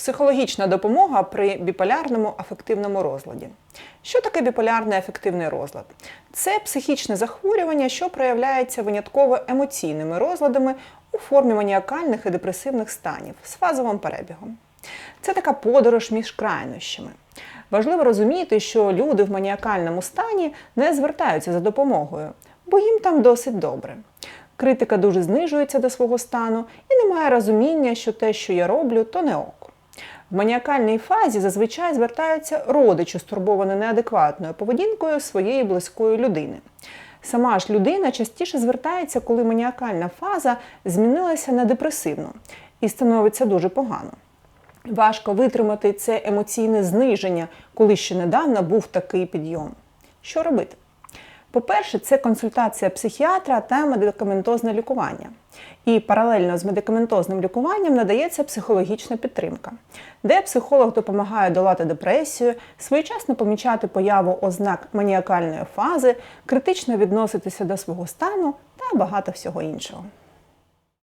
Психологічна допомога при біполярному афективному розладі. Що таке біполярний афективний розлад? Це психічне захворювання, що проявляється винятково емоційними розладами у формі маніакальних і депресивних станів з фазовим перебігом. Це така подорож між крайнощами. Важливо розуміти, що люди в маніакальному стані не звертаються за допомогою, бо їм там досить добре. Критика дуже знижується до свого стану і немає розуміння, що те, що я роблю, то не ок. В маніакальній фазі зазвичай звертаються родичі, стурбовані неадекватною поведінкою своєї близької людини. Сама ж людина частіше звертається, коли маніакальна фаза змінилася на депресивну і становиться дуже погано. Важко витримати це емоційне зниження, коли ще недавно був такий підйом. Що робити? По-перше, це консультація психіатра та медикаментозне лікування. І паралельно з медикаментозним лікуванням надається психологічна підтримка, де психолог допомагає долати депресію, своєчасно помічати появу ознак маніакальної фази, критично відноситися до свого стану та багато всього іншого.